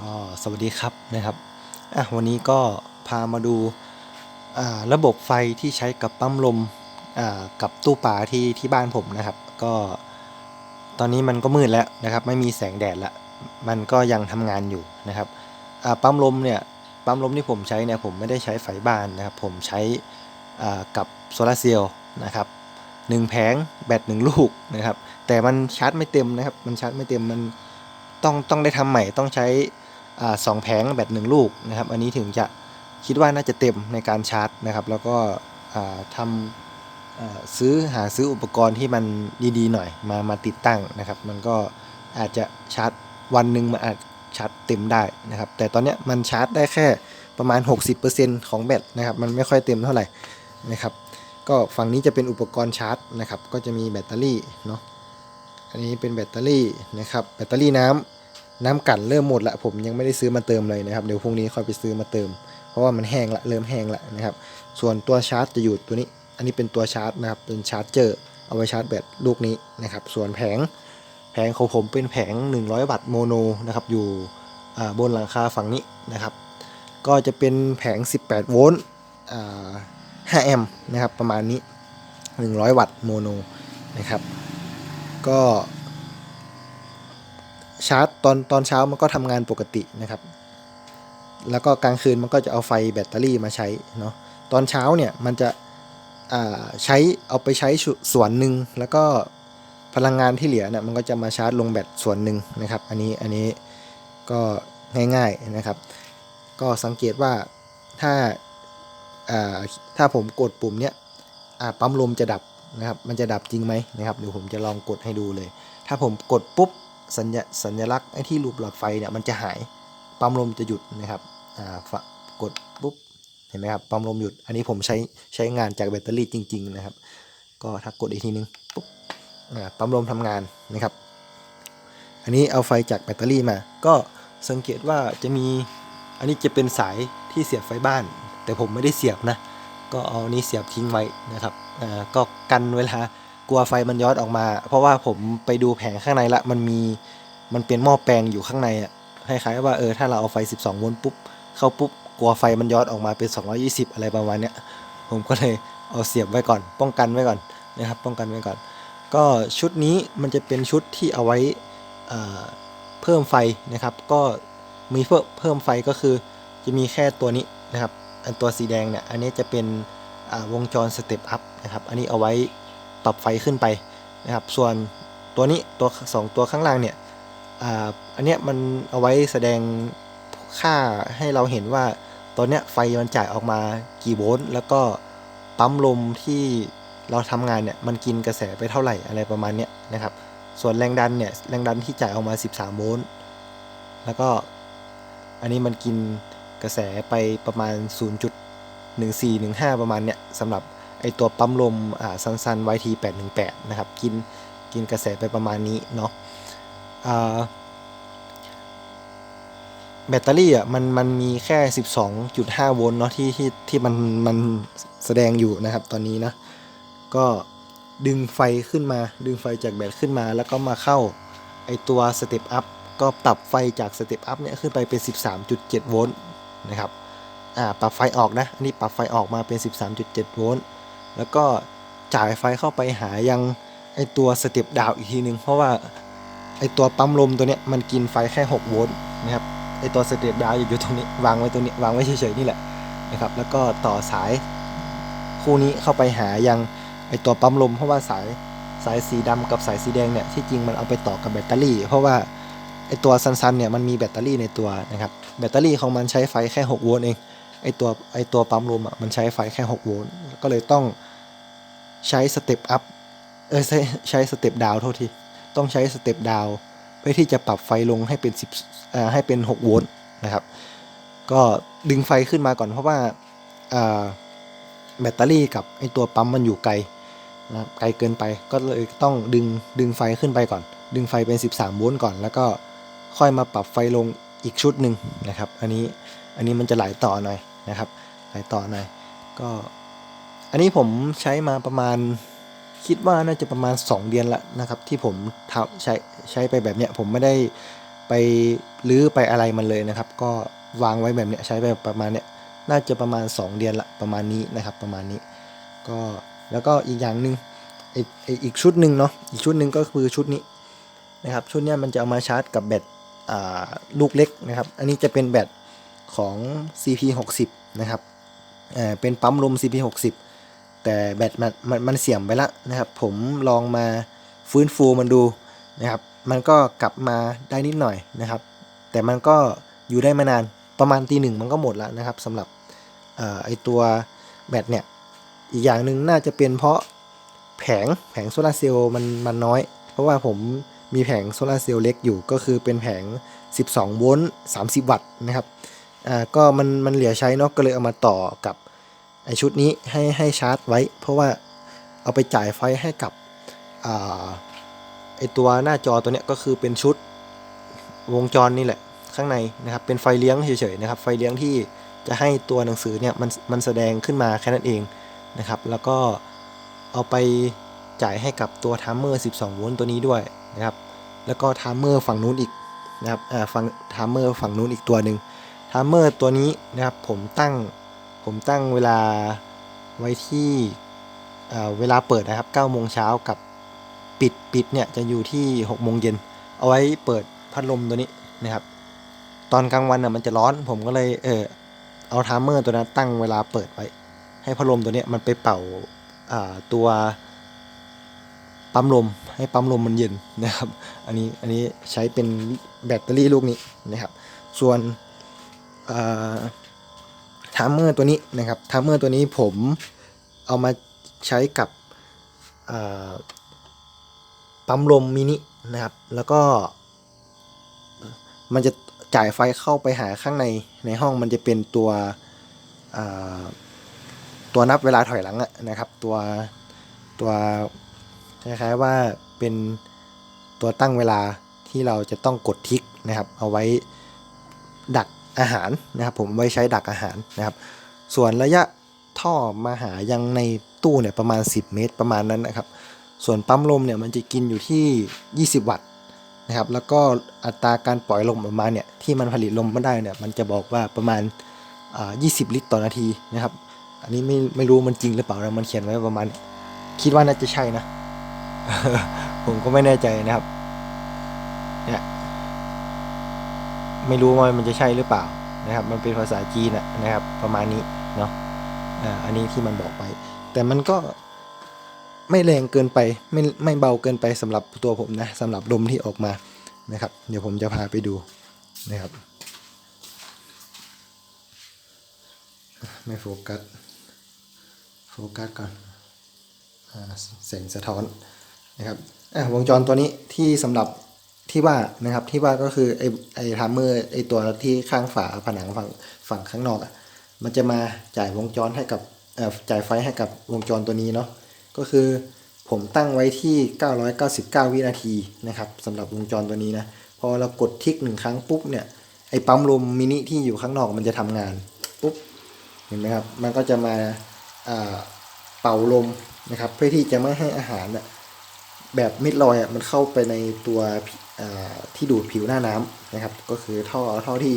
ก็สวัสดีครับนะครับอะวันนี้ก็พามาดูอ่าระบบไฟที่ใช้กับปั๊มลมอ่ากับตู้ปลาที่ที่บ้านผมนะครับ ก็ตอนนี้มันก็มืดแล้วนะครับ ไม่มีแสงแดดละมันก็ยังทำงานอยู่นะครับอ่าปั๊มลมเนี่ยปั๊มลมที่ผมใช้เนี่ยผมไม่ได้ใช้ไฟบ้านนะครับ ผมใช้อ่ากับโซลาร์เซลล์นะครับหนึ่งแผงแบตหนึ่งลูกนะครับ แต่มันชาร์จไม่เต็มนะครับ มันชาร์จไม่เต็มมันต้องต้องได้ทำใหม่ต้องใช้ สองแผงแบตหนึ่งลูกนะครับ อันนี้ถึงจะคิดว่าน่าจะเต็มในการชาร์จนะครับ แล้วก็ทำซื้อหาซื้ออุปกรณ์ที่มันดีๆหน่อยมามาติดตั้งนะครับ มันก็อาจจะชาร์จวันหนึ่งมันอาจชาร์จเต็มได้นะครับ แต่ตอนนี้มันชาร์จได้แค่ประมาณ 60%ของแบตนะครับ มันไม่ค่อยเต็มเท่าไหร่นะครับ ก็ฝั่งนี้จะเป็นอุปกรณ์ชาร์จนะครับ ก็จะมีแบตเตอรี่เนาะ อันนี้เป็นแบตเตอรี่นะครับ แบตเตอรี่น้ำ น้ำกันเริ่มหมดละผมยังไม่ได้ซื้อมาเติมเลยนะครับเดี๋ยวพรุ่งนี้ค่อยไปซื้อมาเติม เพราะว่ามันแห้งละเริ่มแห้งละนะครับ ส่วนตัวชาร์จจะอยู่ตัวนี้ อันนี้เป็นตัวชาร์จนะครับเป็นชาร์จเจอร์เอาไว้ชาร์จแบตลูกนี้นะครับ ส่วนแผงแผงของผมเป็นแผง 100 วัตต์โมโนนะครับอยู่บนหลังคาฝั่งนี้นะครับ ก็จะเป็นแผง 18 โวลต์อ่า5แอมป์นะครับประมาณนี้ 100 วัตต์โมโนนะครับ ก็ ชาร์จตอนตอนเช้ามันก็ทำงานปกตินะครับ แล้วก็กลางคืนมันก็จะเอาไฟแบตเตอรี่มาใช้เนาะตอนเช้าเนี่ยมันจะใช้เอาไปใช้ส่วนหนึ่งแล้วก็พลังงานที่เหลือเนี่ยมันก็จะมาชาร์จลงแบตส่วนหนึ่งนะครับ อันนี้อันนี้ก็ง่ายๆนะครับ ก็สังเกตว่าถ้าาถ้าผมกดปุ่มเนี้ยปั๊มลมจะดับนะครับ มันจะดับจริงไหมนะครับเดี๋ยวผมจะลองกดให้ดูเลย ถ้าผมกดปุ๊บ สัญสัญลักษณ์ไอ้ที่รูปหลอดไฟเนี่ยมันจะหายปั๊มลมจะหยุดนะครับอ่ากดปุ๊บเห็นไหมครับปั๊มลมหยุด อันนี้ผมใช้ใช้งานจากแบตเตอรี่จริง ๆ นะครับ ก็ถ้ากดอีกทีนึงปุ๊บปั๊มลมทำงานนะครับ อันนี้เอาไฟจากแบตเตอรี่มา ก็สังเกตว่าจะมีอันนี้จะเป็นสายที่เสียบไฟบ้าน แต่ผมไม่ได้เสียบนะ ก็เอานี้เสียบทิ้งไว้นะครับก็กันเวลา กลัวไฟมันย้อนออกมา เพราะว่าผมไปดูแผงข้างในละมันมีมันเป็นหม้อแปลงอยู่ข้างในอะคล้ายๆว่าเออถ้าเราเอาไฟ 12โวลต์ปุ๊บเข้าปุ๊บกลัวไฟมันย้อนออกมาเป็น 220 อะไรประมาณเนี้ยผมก็เลยเอาเสียบไว้ก่อน ป้องกันไว้ก่อนนะครับป้องกันไว้ก่อน ก็ชุดนี้มันจะเป็นชุดที่เอาไว้อ่าเพิ่มไฟนะครับ ก็มีเพิ่มเพิ่มไฟก็คือจะมีแค่ตัวนี้นะครับ อันตัวสีแดงเนี่ยอันนี้จะเป็นอ่าวงจรสเต็ปอัพนะครับ อันนี้เอาไว้ รับไฟขึ้นไปนะครับ ส่วนตัวนี้ตัวสองตัวข้างล่างเนี่ยอ,อันเนี้ยมันเอาไว้แสดงค่าให้เราเห็นว่าตอนเนี้ยไฟมันจ่ายออกมากี่โวลต์แล้วก็ปั๊มลมที่เราทำงานเนี่ยมันกินกระแสไปเท่าไหร่อะไรประมาณเนี้ยนะครับ ส่วนแรงดันเนี่ยแรงดันที่จ่ายออกมา 13 โวลต์แล้วก็อันนี้มันกินกระแสไปประมาณ 0.1415 ประมาณเนี้ยสำหรับ ไอตัวปั๊มลมอ่าซันซัน YT 818นะครับ กินกินกระแสไปประมาณนี้เนาะแบตเตอรี่อะมันมันมีแค่ 12.5 โวลต์เนาะที่ที่ที่มันมันแสดงอยู่นะครับตอนนี้นะ ก็ดึงไฟขึ้นมา ดึงไฟจากแบตขึ้นมา แล้วก็มาเข้าไอตัวสเต็ปอัพก็ปรับไฟจากสเต็ปอัพเนี่ยขึ้นไปเป็น 13.7 โวลต์นะครับ อ่า ปรับไฟออกนะ อันนี้ปรับไฟออกมาเป็น 13.7 โวลต์ แล้วก็จ่ายไฟเข้าไปหายังไอตัวสเต็ปดาวอีกทีนึง เพราะว่าไอตัวปั๊มลมตัวเนี้ยมันกินไฟแค่6โวลต์นะครับไอตัวสเต็ปดาวอยู่ตรงนี้วางไว้ตรงนี้วางไว้เฉยๆนี่แหละนะครับ แล้วก็ต่อสายคู่นี้เข้าไปหายังไอตัวปั๊มลม เพราะว่าสายสายสีดำกับสายสีแดงเนี่ยที่จริงมันเอาไปต่อกับแบตเตอรี่ เพราะว่าไอตัวซันๆเนี่ยมันมีแบตเตอรี่ในตัวนะครับแบตเตอรี่ของมันใช้ไฟแค่6โวลต์เองไอตัวไอตัวปั๊มลมอะมันใช้ไฟแค่6โวลต์ก็เลยต้อง ใช้สเต็ปอัพเออใช้ใช้สเต็ปดาวโทษทีต้องใช้สเต็ปดาวเพื่อที่จะปรับไฟลงให้เป็น10อ่าให้เป็น 6 โวลต์นะครับ ก็ดึงไฟขึ้นมาก่อนเพราะว่าอ่าแบตเตอรี่กับไอตัวปั๊มมันอยู่ไกลนะไกลเกินไปก็เลยต้องดึงดึงไฟขึ้นไปก่อน ดึงไฟเป็น 13 โวลต์ก่อน แล้วก็ค่อยมาปรับไฟลงอีกชุดหนึ่งนะครับ อันนี้อันนี้มันจะไหลต่อหน่อยนะครับ ไหลต่อหน่อยก็ อันนี้ผมใช้มาประมาณคิดว่าน่าจะประมาณ 2 เดือนละนะครับ ที่ผมทำใช้ใช้ไปแบบเนี้ยผมไม่ได้ไปรื้อไปอะไรมันเลยนะครับ ก็วางไว้แบบเนี้ยใช้ไปประมาณเนี้ยน่าจะประมาณ 2 เดือนละประมาณนี้นะครับ ประมาณนี้ก็แล้วก็อีกอย่างหนึ่งไอไออีกชุดหนึ่งเนาะอีกชุดหนึ่งก็คือชุดนี้นะครับ ชุดเนี้ยมันจะเอามาชาร์จกับแบตอ่าลูกเล็กนะครับ อันนี้จะเป็นแบตของ CP60 นะครับเออเป็นปั๊มลม CP60 แต่แบตมันมันมันเสื่อมไปแล้วนะครับ ผมลองมาฟื้นฟูมันดูนะครับ มันก็กลับมาได้นิดหน่อยนะครับ แต่มันก็อยู่ได้ไม่นานประมาณตีหนึ่งมันก็หมดแล้วนะครับสำหรับออไอตัวแบตเนี่ยอีกอย่างหนึ่งน่าจะเป็นเพราะแผงแผงโซลาร์เซลล์มันมันน้อย เพราะว่าผมมีแผงโซลาร์เซลล์เล็กอยู่ก็คือเป็นแผง 12 โวลต์ 30 วัตต์นะครับอ่าก็มันมันเหลือใช้เนาะก็เลยเอามาต่อกับ ไอชุดนี้ให้ให้ชาร์จไว้ เพราะว่าเอาไปจ่ายไฟให้กับอไอตัวหน้าจอตัวเนี้ยก็คือเป็นชุดวงจรนี่แหละข้างในนะครับเป็นไฟเลี้ยงเฉยๆนะครับไฟเลี้ยงที่จะให้ตัวหนังสือเนี่ยมันมันแสดงขึ้นมาแค่นั้นเองนะครับแล้วก็เอาไปจ่ายให้กับตัวทัมเมอร์12โวลต์ตัวนี้ด้วยนะครับแล้วก็ทัมเมอร์ฝั่งนู้นอีกนะครับอ่าฝั่งทัมเมอร์ฝั่งนู้นอีกตัวหนึ่งทัมเมอร์ตัวนี้นะครับผมตั้ง ผมตั้งเวลาไว้ที่เวลาเปิดนะครับ9โมงเช้ากับปิดปิดเนี่ยจะอยู่ที่6โมงเย็นเอาไว้เปิดพัดลมตัวนี้นะครับ ตอนกลางวันอะมันจะร้อน ผมก็เลยเออเอาทัมเมอร์ตัวนั้นตั้งเวลาเปิดไว้ ให้พัดลมตัวนี้มันไปเป่าอ่าตัวปั๊มลมให้ปั๊มลมมันเย็นนะครับ อันนี้อันนี้ใช้เป็นแบตเตอรี่ลูกนี้นะครับ ส่วน ทัมเมอร์ตัวนี้นะครับทัมเมอร์ตัวนี้ผมเอามาใช้กับปั๊มลมมินินะครับ แล้วก็ มันจะจ่ายไฟเข้าไปหาข้างในในห้องมันจะเป็นตัวตัวนับเวลาถอยหลังนะครับ ตัวตัวคล้ายๆว่าเป็นตัวตั้งเวลาที่เราจะต้องกดทิกนะครับ เอาไว้ดัก อาหารนะครับผมไว้ใช้ดักอาหารนะครับ ส่วนระยะท่อมาหายังในตู้เนี่ยประมาณ 10 เมตรประมาณนั้นนะครับ ส่วนปั๊มลมเนี่ยมันจะกินอยู่ที่ 20 วัตต์นะครับ แล้วก็อัตราการปล่อยลมออกมาเนี่ยที่มันผลิตลมมาได้เนี่ยมันจะบอกว่าประมาณอ่า20 ลิตรต่อนาทีนะครับ อันนี้ไม่ไม่รู้มันจริงหรือเปล่านะมันเขียนไว้ประมาณ คิดว่าน่าจะใช่นะ ผมก็ไม่แน่ใจนะครับ ไม่รู้ว่ามันจะใช่หรือเปล่านะครับ มันเป็นภาษาจีนอะนะครับ ประมาณนี้เนาะอ่าอันนี้ที่มันบอกไป แต่มันก็ไม่แรงเกินไปไม่ไม่เบาเกินไปสำหรับตัวผมนะสำหรับลมที่ออกมานะครับ เดี๋ยวผมจะพาไปดูนะครับ ไม่โฟกัสโฟกัสก่อนอแสงสะท้อนนะครับวงจรตัวนี้ที่สำหรับ ที่ว่านะครับที่ว่าก็คือไอไอทัมเมอร์ไอตัวที่ข้างฝาผนังฝั่งฝั่งข้างนอกอะมันจะมาจ่ายวงจรให้กับเอ่อจ่ายไฟให้กับวงจรตัวนี้เนาะก็คือผมตั้งไว้ที่ 999 วินาทีนะครับสำหรับวงจรตัวนี้นะพอเรากดทิกหนึ่งครั้งปุ๊บเนี่ยไอ้ปั๊มลมมินิที่อยู่ข้างนอกมันจะทำงานปุ๊บเห็นไหมครับมันก็จะมาอ่าเป่าลมนะครับเพื่อที่จะไม่ให้อาหารน่ะ แบบมิดลอยอะมันเข้าไปในตัวที่ดูดผิวหน้าน้ำนะครับ ก็คือท่อท่อที่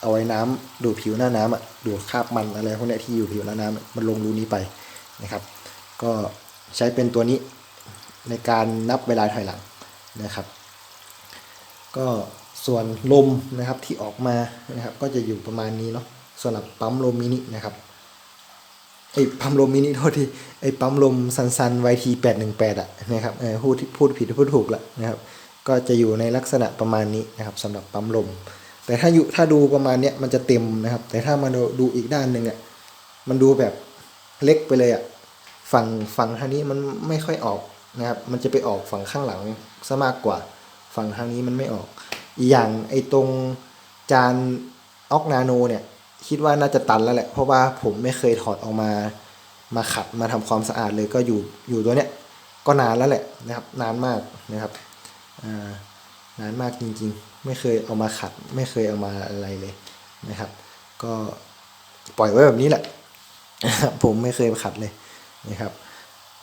เอาไว้น้ำดูดผิวหน้าน้ำอะดูดคราบมันอะไรพวกนี้ที่อยู่ผิวหน้าน้ำอะมันลงรูนี้ไปนะครับ ก็ใช้เป็นตัวนี้ในการนับเวลาถอยหลังนะครับ ก็ส่วนลมนะครับที่ออกมานะครับ ก็จะอยู่ประมาณนี้เนาะสำหรับปั๊มลมมินินะครับ ไอ้ปั๊มลมมินิโทษทีไอ้ปั๊มลมซันซันไวทีแปดหนึ่งแปดอะนะครับเออพูดพูดผิดพูดถูกละนะครับ ก็จะอยู่ในลักษณะประมาณนี้นะครับสำหรับปั๊มลม แต่ถ้าอยู่ถ้าดูประมาณเนี้ยมันจะเต็มนะครับ แต่ถ้ามาดูดูอีกด้านหนึ่งอะมันดูแบบเล็กไปเลยอะฝั่งฝั่งทางนี้มันไม่ค่อยออกนะครับ มันจะไปออกฝั่งข้างหลังซะมากกว่า ฝั่งทางนี้มันไม่ออก อีกอย่างไอ้ตรงจานออกนาโนเนี่ย คิดว่าน่าจะตันแล้วแหละ เพราะว่าผมไม่เคยถอดออกมา มาขัดมาทำความสะอาดเลยก็อยู่อยู่ตัวเนี้ยก็นานแล้วแหละนะครับ นานมากนะครับนานมากจริงๆ ไม่เคยเอามาขัด ไม่เคยเอามาอะไรเลยนะครับ ก็ปล่อยไว้แบบนี้แหละ ผมไม่เคยขัดเลยนะครับ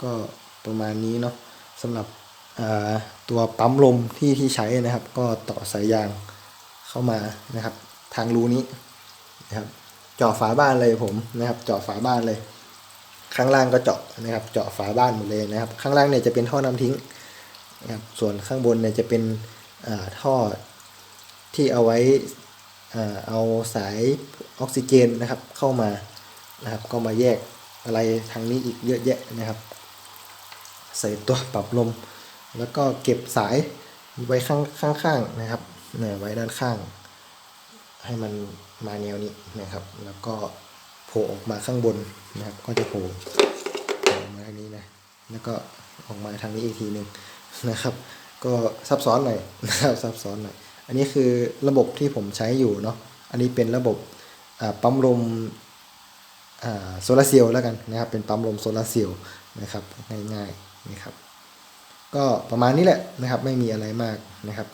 ก็ประมาณนี้เนาะสำหรับตัวปั๊มลมที่ที่ใช้นะครับ ก็ต่อสายยางเข้ามานะครับ ทางรูนี้ นะครับเจาะฝาบ้านเลยผมนะครับเจาะฝาบ้านเลย ข้างล่างก็เจาะนะครับ เจาะฝาบ้านหมดเลยนะครับ ข้างล่างเนี่ยจะเป็นท่อน้ำทิ้งนะครับส่วนข้างบนเนี่ยจะเป็นท่อที่เอาไว้เอาสายออกซิเจนนะครับเข้ามานะครับ ก็มาแยกอะไรทางนี้อีกเยอะแยะนะครับ ใส่ตัวปรับลม แล้วก็เก็บสายไว้ข้างข้างๆนะครับเนี่ยไว้ด้านข้าง ให้มันมาแนวนี้นะครับ แล้วก็โผล่ออกมาข้างบนนะครับ ก็จะโผล่ออกมาทางนี้นะ แล้วก็ออกมาทางนี้อีกทีหนึ่งนะครับ ก็ซับซ้อนหน่อยนะครับซับซ้อนหน่อย อันนี้คือระบบที่ผมใช้อยู่เนาะ อันนี้เป็นระบบปั๊มลมโซลาร์เซลล์แล้วกันนะครับ เป็นปั๊มลมโซลาร์เซลล์นะครับง่ายๆนะครับ ก็ประมาณนี้แหละนะครับ ไม่มีอะไรมากนะครับ